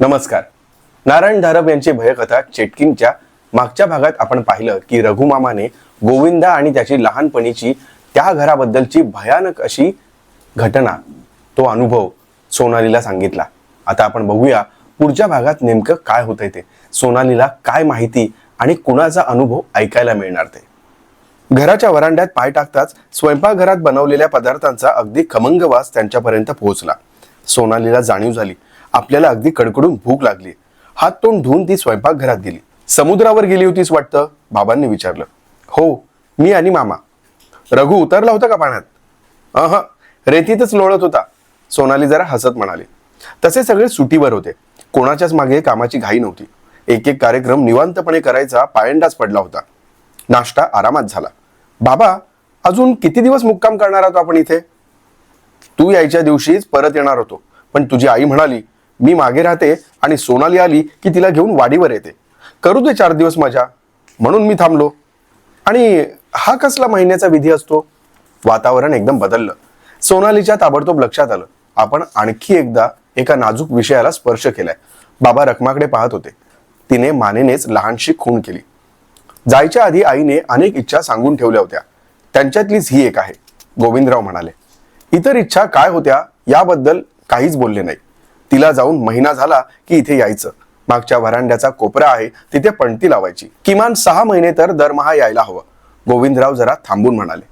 नमस्कार. नारायण धारप यांची भयकथा चेटकिंगच्या मागच्या भागात आपण पाहिलं की रघुमामाने गोविंदा आणि त्याची लहानपणीची त्या घराबद्दलची भयानक अशी घटना तो अनुभव सोनालीला सांगितला. आता आपण बघूया पुढच्या भागात नेमकं काय होतंय ते. सोनालीला काय माहिती आणि कुणाचा अनुभव ऐकायला मिळणार ते. घराच्या वरांड्यात पाय टाकताच स्वयंपाकघरात बनवलेल्या पदार्थांचा अगदी खमंग वास त्यांच्यापर्यंत पोहोचला. सोनालीला जाणीव झाली आपल्याला अगदी कडकडून भूक लागली. हात तोंड धुवून ती स्वयंपाकघरात गेली. समुद्रावर गेली होतीस वाटतं? बाबांनी विचारलं. हो मी आणि मामा. रघु उतरला होता का पाण्यात? अह रेतीतच लोळत होता. सोनाली जरा हसत म्हणाली. तसे सगळे सुटीवर होते. कोणाच्याच मागे कामाची घाई नव्हती. एक एक कार्यक्रम निवांतपणे करायचा पायंडाच पडला होता. नाश्ता आरामात झाला. बाबा अजून किती दिवस मुक्काम करणार आहोत आपण इथे? तू यायच्या दिवशीच परत येणार होतो. पण तुझी आई म्हणाली मी मागे राहते आणि सोनाली आली की तिला घेऊन वाडीवर येते. करू दे चार दिवस माझ्या. म्हणून मी थांबलो. आणि हा कसला महिन्याचा विधी असतो? वातावरण एकदम बदललं. सोनालीच्या ताबडतोब लक्षात आलं. आपण आणखी एकदा एका नाजूक विषयाला स्पर्श केलाय. बाबा रखमाकडे पाहत होते. तिने मानेनेच लहानशी खून केली. जायच्या आधी आईने अनेक इच्छा सांगून ठेवल्या होत्या. त्यांच्यातलीच ही एक आहे. गोविंदराव म्हणाले इतर इच्छा काय होत्या? याबद्दल काहीच बोलले नाही. तिला जाऊन महिना झाला की इथे यायचं. मागच्या व्हरांड्याचा कोपरा आहे तिथे पणती लावायची. किमान सहा महिने तर दरमहा यायला हवं. गोविंदराव जरा थांबून म्हणाले.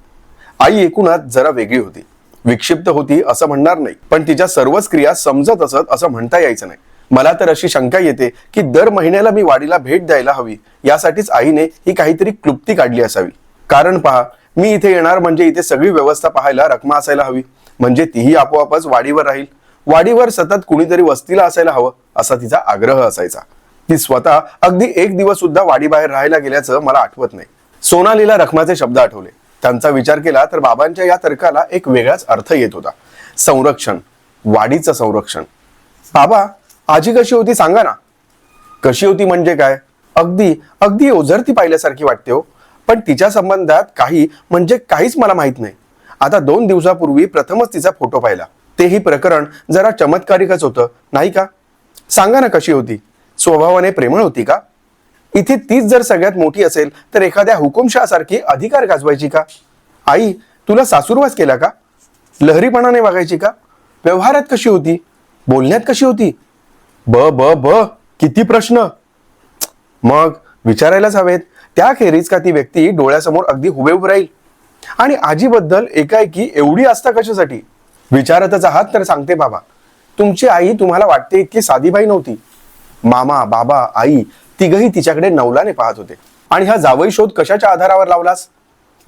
आई एकूणच जरा वेगळी होती. विक्षिप्त होती असं म्हणणार नाही पण तिच्या सर्वच क्रिया समजत असत असं म्हणता यायचं नाही. मला तर अशी शंका येते की दर महिन्याला मी वाडीला भेट द्यायला हवी. यासाठीच आईने ही काहीतरी क्लुप्ती काढली असावी. कारण पहा मी इथे येणार म्हणजे इथे सगळी व्यवस्था पाहायला रकमा असायला हवी. म्हणजे तीही आपोआपच वाडीवर राहील. वाडीवर सतत कुणीतरी वस्तीला असायला हवं असा तिचा आग्रह असायचा. ती स्वतः अगदी एक दिवस सुद्धा वाडीबाहेर राहायला गेल्याचं मला आठवत नाही. सोनालीला रखमाचे शब्द आठवले. त्यांचा विचार केला तर बाबांच्या या तर्काला एक वेगळाच अर्थ येत होता. संरक्षण. वाडीचं संरक्षण. बाबा आजी कशी होती सांगा ना. कशी होती म्हणजे काय? अगदी अगदी ओझरती पाहिल्यासारखी वाटते हो. पण तिच्या संबंधात काही म्हणजे काहीच मला माहीत नाही. आता दोन दिवसापूर्वी प्रथमच तिचा फोटो पाहिला. तेही प्रकरण जरा चमत्कारिकच होतं नाही का? सांगा ना कशी होती? स्वभावाने प्रेमळ होती का? इथे तीच जर सगळ्यात मोठी असेल तर एखाद्या हुकुमशहासारखी अधिकार गाजवायची का? आई तुला सासूरवास केला का? लहरीपणाने वागायची का? व्यवहारात कशी होती? बोलण्यात कशी होती? ब ब ब किती प्रश्न. मग विचारायलाच हवेत त्याखेरीज का ती व्यक्ती डोळ्यासमोर अगदी हुबेहूब राहील? आणि आजीबद्दल एकाएकी एवढी आस्था कशासाठी? विचारतच आहात तर सांगते बाबा. तुमची आई तुम्हाला वाटते इतकी साधीबाई नव्हती. मामा बाबा आई तिघही तिच्याकडे नवलाने पाहत होते. आणि हा जावई शोध कशाच्या आधारावर लावलास?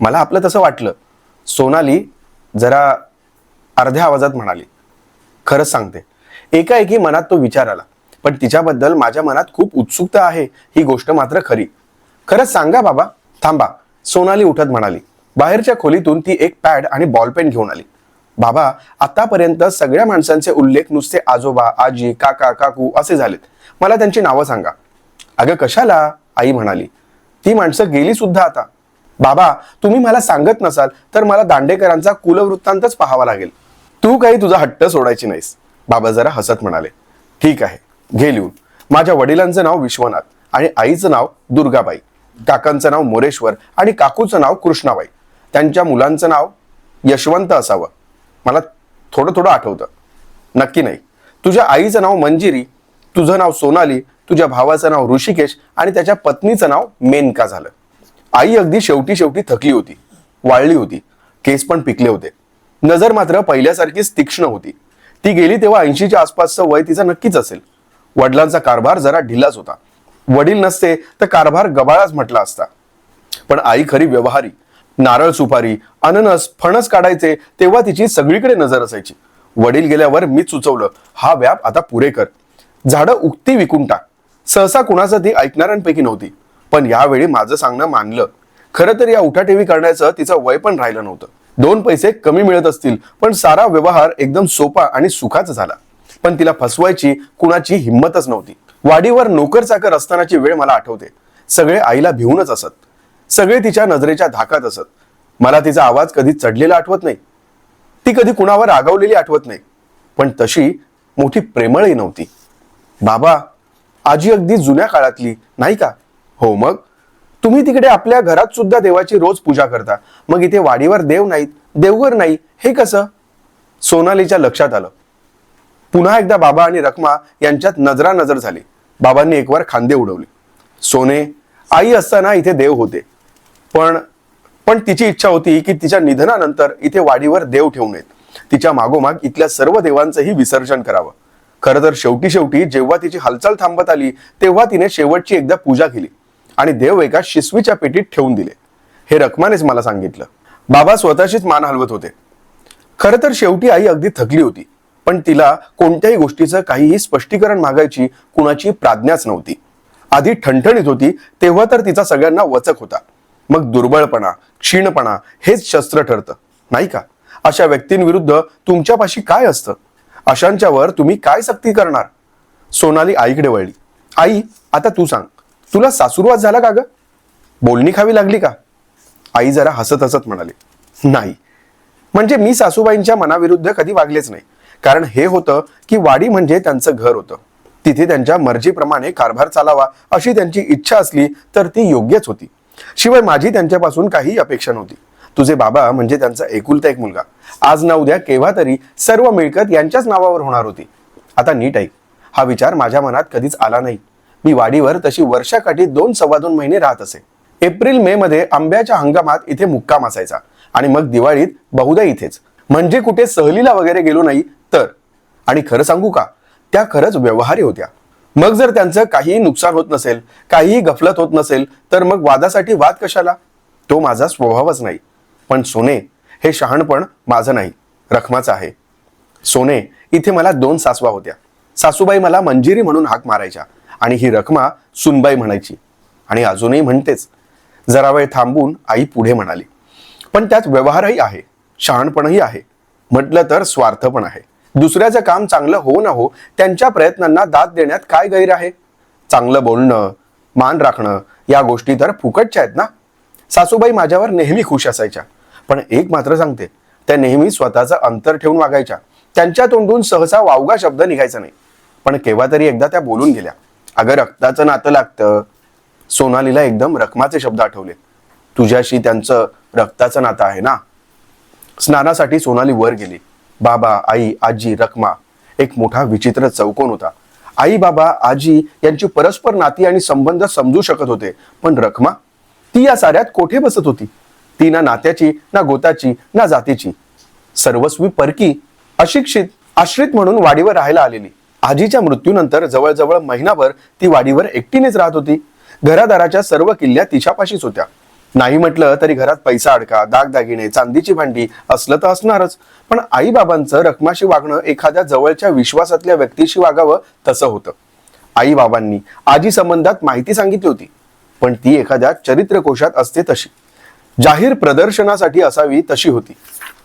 मला आपलं तसं वाटलं. सोनाली जरा अर्ध्या आवाजात म्हणाली. खरंच सांगते. एकाएकी मनात तो विचार आला. पण तिच्याबद्दल माझ्या मनात खूप उत्सुकता आहे ही गोष्ट मात्र खरी. खरंच सांगा बाबा. थांबा. सोनाली उठत म्हणाली. बाहेरच्या खोलीतून ती एक पॅड आणि बॉलपेन घेऊन आली. बाबा आतापर्यंत सगळ्या माणसांचे उल्लेख नुसते आजोबा आजी काका काकू असे झालेत. मला त्यांची नावं सांगा. अगं कशाला? आई म्हणाली. ती माणसं गेली सुद्धा आता. बाबा तुम्ही मला सांगत नसाल तर मला दांडेकरांचा कुलवृत्तांतच पाहावा लागेल. तू काही तुझा हट्ट सोडायची नाहीस. बाबा जरा हसत म्हणाले. ठीक आहे घे लिहून. माझ्या वडिलांचं नाव विश्वनाथ आणि आईचं नाव दुर्गाबाई. काकांचं नाव मोरेश्वर आणि काकूचं नाव कृष्णाबाई. त्यांच्या मुलांचं नाव यशवंत असावं. मला थोडं थोडं आठवतं. नक्की नाही. तुझ्या आईचं नाव मंजिरी तुझं नाव सोनाली तुझ्या भावाचं नाव ऋषिकेश आणि त्याच्या पत्नीचं नाव मेनका झालं. आई अगदी शेवटी शेवटी थकली होती वाळली होती केस पण पिकले होते. नजर मात्र पहिल्यासारखीच तीक्ष्ण होती. ती गेली तेव्हा ऐंशीच्या आसपासचं वय तिचं नक्कीच असेल. वडिलांचा कारभार जरा ढिलाच होता. वडील नसते तर कारभार गबाळाच म्हटला असता. पण आई खरी व्यवहारी नारळ सुपारी अननस फणस काढायचे तेव्हा तिची सगळीकडे नजर असायची. वडील गेल्यावर मीच सुचवलं हा व्याप आता पुरे कर. झाडं उक्ती विकून टाक. सहसा कुणाचं ती ऐकणाऱ्यांपैकी नव्हती. पण यावेळी माझं सांगणं मानलं. खरं तर या उठाठेवी करण्याचं तिचं वय पण राहिलं नव्हतं. दोन पैसे कमी मिळत असतील पण सारा व्यवहार एकदम सोपा आणि सुखाचा झाला. पण तिला फसवायची कुणाची हिंमतच नव्हती. वाडीवर नोकर चाकर असतानाची वेळ मला आठवते. सगळे आईला भिवूनच असत. सगळे तिच्या नजरेच्या धाकात असत. मला तिचा आवाज कधी चढलेला आठवत नाही. ती कधी कुणावर रागवलेली आठवत नाही. पण तशी मोठी प्रेमळही नव्हती. बाबा आजी अगदी जुन्या काळातली नाही का? हो मग? तुम्ही तिकडे आपल्या घरात सुद्धा देवाची रोज पूजा करता. मग इथे वाडीवर देव नाहीत देवघर नाही. हे कसं? सोनालीच्या लक्षात आलं. पुन्हा एकदा बाबा आणि रखमा यांच्यात नजरा नजर झाली. बाबांनी एकवार खांदे उडवले. सोने आई असताना इथे देव होते. पण पण तिची इच्छा होती की तिच्या निधनानंतर इथे वाडीवर देव ठेवू नयेत तिच्या मागोमाग इथल्या सर्व देवांचंही विसर्जन करावं. खरं तर शेवटी शेवटी जेव्हा तिची हालचाल थांबत आली तेव्हा तिने शेवटची एकदा पूजा केली आणि देव एका शिसवीच्या पेटीत ठेवून दिले. हे रखमानेच मला सांगितलं. बाबा स्वतःशीच मान हलवत होते. खरं तर शेवटी आई अगदी थकली होती पण तिला कोणत्याही गोष्टीचं काहीही स्पष्टीकरण मागायची कुणाची प्राज्ञाच नव्हती. आधी ठणठणीत होती तेव्हा तर तिचा सगळ्यांना वचक होता. मग दुर्बळपणा क्षीणपणा हेच शस्त्र ठरतं नाही का? अशा व्यक्तींविरुद्ध तुमच्यापाशी काय असतं? अशांच्यावर तुम्ही काय सक्ती करणार? सोनाली आईकडे वळली. आई आता तू सांग तुला सासूरवाद झाला का ग? बोलणी खावी लागली का? आई जरा हसत हसत म्हणाली नाही. म्हणजे मी सासूबाईंच्या मनाविरुद्ध कधी वागलेच नाही. कारण हे होतं की वाडी म्हणजे त्यांचं घर होतं. तिथे त्यांच्या मर्जीप्रमाणे कारभार चालावा अशी त्यांची इच्छा असली तर ती योग्यच होती. शिवाय माझी त्यांच्यापासून काही अपेक्षा नव्हती. तुझे बाबा म्हणजे त्यांचा एकुलता एक मुलगा. आज ना उद्या केव्हा तरी सर्व मिळकत यांच्याच नावावर होणार होती. आता नीट ऐक. हा विचार माझ्या मनात कधीच आला नाही. मी वाडीवर तशी वर्षाकाठी दोन सव्वा दोन महिने राहत असे. एप्रिल मे मध्ये आंब्याच्या हंगामात इथे मुक्काम असायचा आणि मग दिवाळीत बहुधा इथेच. म्हणजे कुठे सहलीला वगैरे गेलो नाही तर. आणि खरं सांगू का? त्या खरंच व्यवहारी होत्या. मग जर त्यांचं काहीही नुकसान होत नसेल काहीही गफलत होत नसेल तर मग वादासाठी वाद कशाला? तो माझा स्वभावच नाही. पण सोने हे शहाणपण माझं नाही. रखमाचं आहे. सोने इथे मला दोन सासवा होत्या. सासूबाई मला मंजिरी म्हणून हाक मारायच्या आणि ही रखमा सुनबाई म्हणायची. आणि अजूनही म्हणतेच. जरा वेळ थांबून आई पुढे म्हणाली. पण त्यात व्यवहारही आहे. शहाणपणही आहे. म्हटलं तर स्वार्थ पण आहे. दुसऱ्याचं काम चांगलं हो ना हो त्यांच्या प्रयत्नांना दाद देण्यात काय गैर आहे? चांगलं बोलणं मान राखणं या गोष्टी तर फुकटच्या आहेत ना? सासूबाई माझ्यावर नेहमी खुश असायच्या. पण एक मात्र सांगते त्या नेहमी स्वतःचं अंतर ठेवून वागायच्या. त्यांच्या तोंडून सहसा वावगा शब्द निघायचा नाही. पण केव्हा तरी एकदा त्या बोलून गेल्या. अगं रक्ताचं नातं लागतं. सोनालीला एकदम रखमाचे शब्द आठवले. तुझ्याशी त्यांचं रक्ताचं नातं आहे ना? स्नानासाठी सोनाली वर गेली. बाबा आई आजी रखमा एक मोठा विचित्र चौकोन होता. आई बाबा आजी यांची परस्पर नाती आणि संबंध समजू शकत होते पण रखमा ती या साऱ्यात कोठे बसत होती? ती ना नात्याची ना गोताची ना जातीची. सर्वस्वी परकी अशिक्षित आश्रित म्हणून वाडीवर राहायला आलेली. आजीच्या मृत्यूनंतर जवळजवळ महिनाभर ती वाडीवर एकटीनेच राहत होती. घरादाराच्या सर्व किल्ल्या तिच्यापाशीच होत्या. नाही म्हटलं तरी घरात पैसा अडका दागदागिने चांदीची भांडी असलं तर असणारच. पण आई बाबांचं रकमाशी वागणं एखाद्या जवळच्या विश्वासातल्या व्यक्तीशी वागावं तसं होतं. आई बाबांनी आजी संबंधात माहिती सांगितली होती पण ती एखाद्या चरित्रकोशात असते तशी. जाहीर प्रदर्शनासाठी असावी तशी होती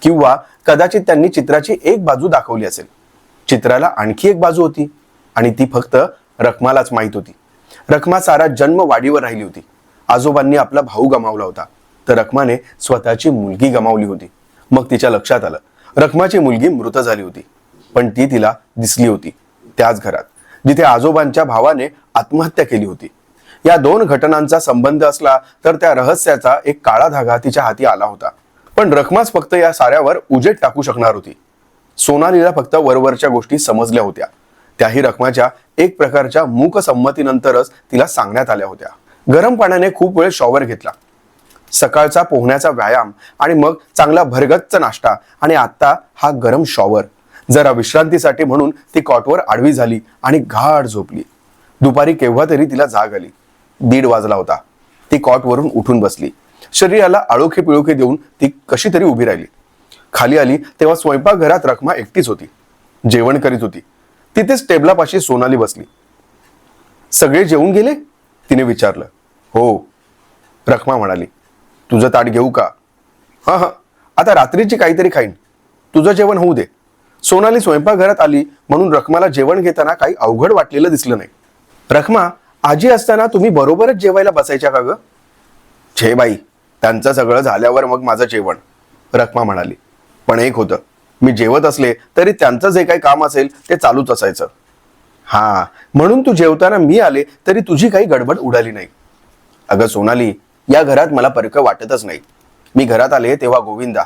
किंवा कदाचित त्यांनी चित्राची एक बाजू दाखवली असेल. चित्राला आणखी एक बाजू होती आणि ती फक्त रखमालाच माहीत होती. रखमा सारा जन्म वाडीवर राहिली होती. आजोबांनी आपला भाऊ गमावला होता. तर रखमाने स्वतःची मुलगी गमावली होती. मग तिच्या लक्षात आलं. रखमाची मुलगी मृत झाली होती. पण ती तिला दिसली होती. त्याच घरात. जिथे आजोबांच्या भावाने आत्महत्या केली होती. या दोन घटनांचा संबंध असला तर त्या रहस्याचा एक काळा धागा तिच्या हाती आला होता. पण रखमाच फक्त या साऱ्यावर उजेड टाकू शकणार होती. सोनालीला फक्त वरवरच्या गोष्टी समजल्या होत्या. त्याही रखमाच्या एक प्रकारच्या मूक संमतीनंतरच तिला सांगण्यात आल्या होत्या. गरम पाण्याने खूप वेळ शॉवर घेतला. सकाळचा पोहण्याचा व्यायाम आणि मग चांगला भरगच्च नाश्ता आणि आत्ता हा गरम शॉवर जरा विश्रांतीसाठी म्हणून ती कॉटवर आडवी झाली आणि घाट झोपली. दुपारी केव्हा तरी तिला जाग आली. दीड वाजला होता. ती कॉटवरून उठून बसली. शरीराला आळोखे पिळोखे देऊन ती कशी तरी उभी राहिली. खाली आली तेव्हा स्वयंपाकघरात रखमा एकटीच होती. जेवण करीत होती. तिथेच टेबलापाशी सोनाली बसली. सगळे जेवून गेले? तिने विचारलं हो. रखमा म्हणाली तुझं ताट घेऊ का? हां हां. आता रात्रीची काहीतरी खाईन. तुझं जेवण होऊ दे. सोनाली स्वयंपाकघरात आली म्हणून रखमाला जेवण घेताना काही अवघड वाटलेलं दिसलं नाही. रखमा आजी असताना तुम्ही बरोबरच जेवायला बसायच्या का ग? छे बाई त्यांचं सगळं झाल्यावर मग माझं जेवण. रखमा म्हणाली पण एक होतं मी जेवत असले तरी त्यांचं जे काही काम असेल ते चालूच असायचं. हा म्हणून तू जेवताना मी आले तरी तुझी काही गडबड उडाली नाही. अगं सोनाली या घरात मला परक वाटतच नाही. मी घरात आले तेव्हा गोविंदा.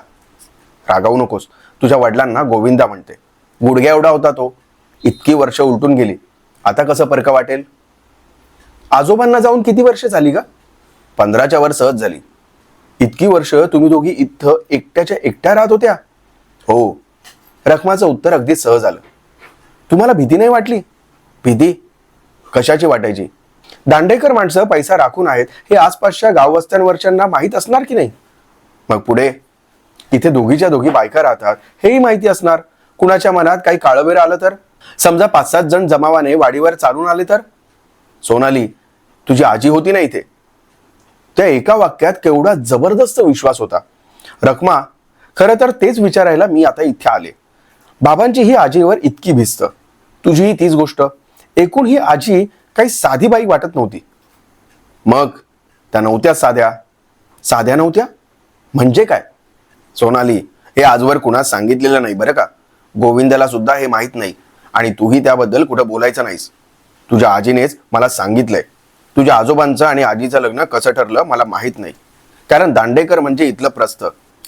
रागावू नकोस तुझ्या वडिलांना गोविंदा म्हणते. गुडघ्या एवढा होता तो. इतकी वर्ष उलटून गेली. आता कसं परक वाटेल? आजोबांना जाऊन किती वर्ष झाली का पंधराच्या वर सहज झाली. इतकी वर्ष तुम्ही दोघी इथं एकट्याच्या एकट्या राहत होत्या? हो. रखमाचं उत्तर अगदी सहज आलं. तुम्हाला भीती नाही वाटली? भीती कशाची वाटायची? दांडेकर माणसं पैसा राखून आहेत हे आसपासच्या गाववस्त्यांवरच्यांना माहीत असणार की नाही? मग पुढे? इथे दोघीच्या दोघी बायका राहतात हेही माहिती असणार. कुणाच्या मनात काही काळवेर आलं तर? समजा पाच सात जण जमावाने वाडीवर चालून आले तर? सोनाली तुझी आजी होती ना इथे? त्या एका वाक्यात केवढा जबरदस्त विश्वास होता. रखमा खरं तर तेच विचारायला मी आता इथे आले. बाबांची ही आजीवर इतकी भिस्त. तुझीही तीच गोष्ट. एकूण ही आजी काही साधी बाई वाटत नव्हती. मग त्या नव्हत्या साध्या. साध्या नव्हत्या? म्हणजे काय? सोनाली हे आजवर कुणास सांगितलेलं नाही बरं का? गोविंदाला सुद्धा हे माहीत नाही. आणि तूही त्याबद्दल कुठं बोलायचं नाहीस. तुझ्या आजीनेच मला सांगितलंय. तुझ्या आजोबांचं आणि आजीचं लग्न कसं ठरलं मला माहीत नाही. कारण दांडेकर म्हणजे इथलं प्रस्थ.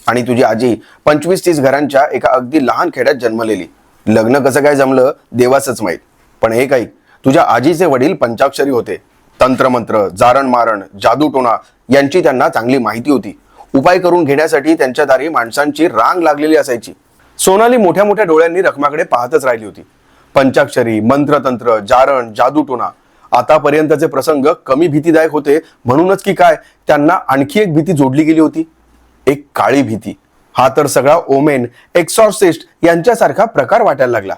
आणि तुझी आजी पंचवीस तीस घरांच्या एका अगदी लहान खेड्यात जन्मलेली. लग्न कसं काय जमलं देवासच माहीत. पण हे काही तुझ्या आजीचे वडील पंचाक्षरी होते. तंत्रमंत्र जारण मारण जादूटोणा यांची त्यांना चांगली माहिती होती. उपाय करून घेण्यासाठी त्यांच्या दारी माणसांची रांग लागलेली असायची. सोनाली मोठ्या मोठ्या डोळ्यांनी रखमाकडे पाहतच राहिली होती. पंचाक्षरी मंत्रतंत्र जारण जादूटोणा आतापर्यंतचे प्रसंग कमी भीतीदायक होते म्हणूनच की काय त्यांना आणखी एक भीती जोडली गेली होती. एक काळी भीती. हा तर सगळा ओमेन एक्सॉर्सिस्ट यांच्यासारखा प्रकार वाटायला लागला.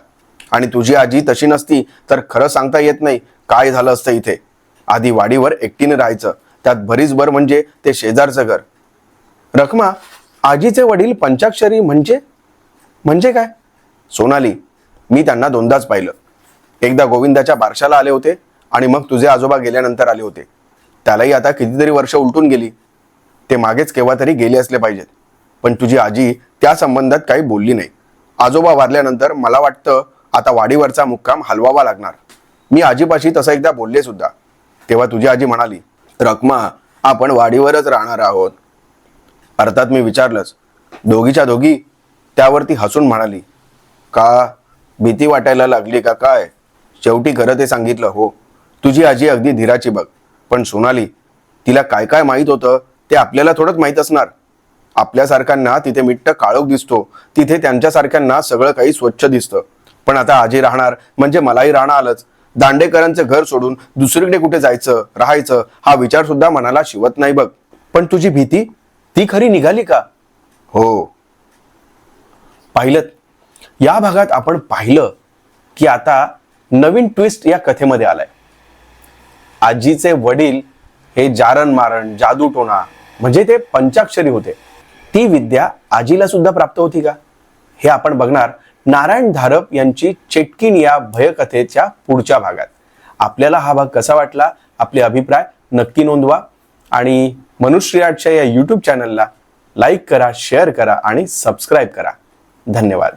आणि तुझी आजी तशी नसती तर खरं सांगता येत नाही काय झालं असतं इथे. आधी वाडीवर एकटीने राहायचं त्यात भरीसभर म्हणजे ते शेजारचं घर. रखमा आजीचे वडील पंचाक्षरी म्हणजे? म्हणजे काय? सोनाली मी त्यांना दोनदाच पाहिलं. एकदा गोविंदाच्या बारशाला आले होते आणि मग तुझे आजोबा गेल्यानंतर आले होते. त्यालाही आता कितीतरी वर्ष उलटून गेली. ते मागेच केव्हा तरी गेले असले पाहिजेत. पण तुझी आजी त्या संबंधात काही बोलली नाही. आजोबा वारल्यानंतर मला वाटतं आता वाडीवरचा मुक्काम हलवावा लागणार. मी आजीपाशी तसं एकदा बोलले सुद्धा. तेव्हा तुझी आजी म्हणाली रकमा आपण वाडीवरच राहणार आहोत. अर्थात मी विचारलंच. दोघीच्या दोघी त्यावरती हसून म्हणाली का? भीती वाटायला लागली का काय? शेवटी खरं ते सांगितलं हो. तुझी आजी अगदी धीराची बघ. पण सोनाली तिला काय काय माहीत होतं ते आपल्याला थोडंच माहीत असणार. आपल्यासारख्यांना तिथे मिट्ट काळोख दिसतो. तिथे त्यांच्यासारख्यांना सगळं काही स्वच्छ दिसतं. पण आता आजी राहणार म्हणजे मलाही राहणं आलंच. दांडेकरांचं घर सोडून दुसरीकडे कुठे जायचं राहायचं हा विचार सुद्धा मनाला शिवत नाही बघ. पण तुझी भीती ती खरी निघाली का? हो. पाहिलं या भागात आपण पाहिलं की आता नवीन ट्विस्ट या कथेमध्ये आलाय. आजीचे वडील हे जारण मारण जादूटोणा म्हणजे ते पंचाक्षरी होते. ती विद्या आजीला सुद्धा प्राप्त होती का? हे आपण बघणार. नारायण धारप यांची चेटकीन या भयकथेच्या पुढच्या भागात. आपल्याला हा भाग कसा वाटला? आपले अभिप्राय नक्की नोंदवा. आणि मनुश्री आर्टच्या या यूट्यूब चॅनलला लाईक करा शेअर करा आणि सबस्क्राईब करा. धन्यवाद.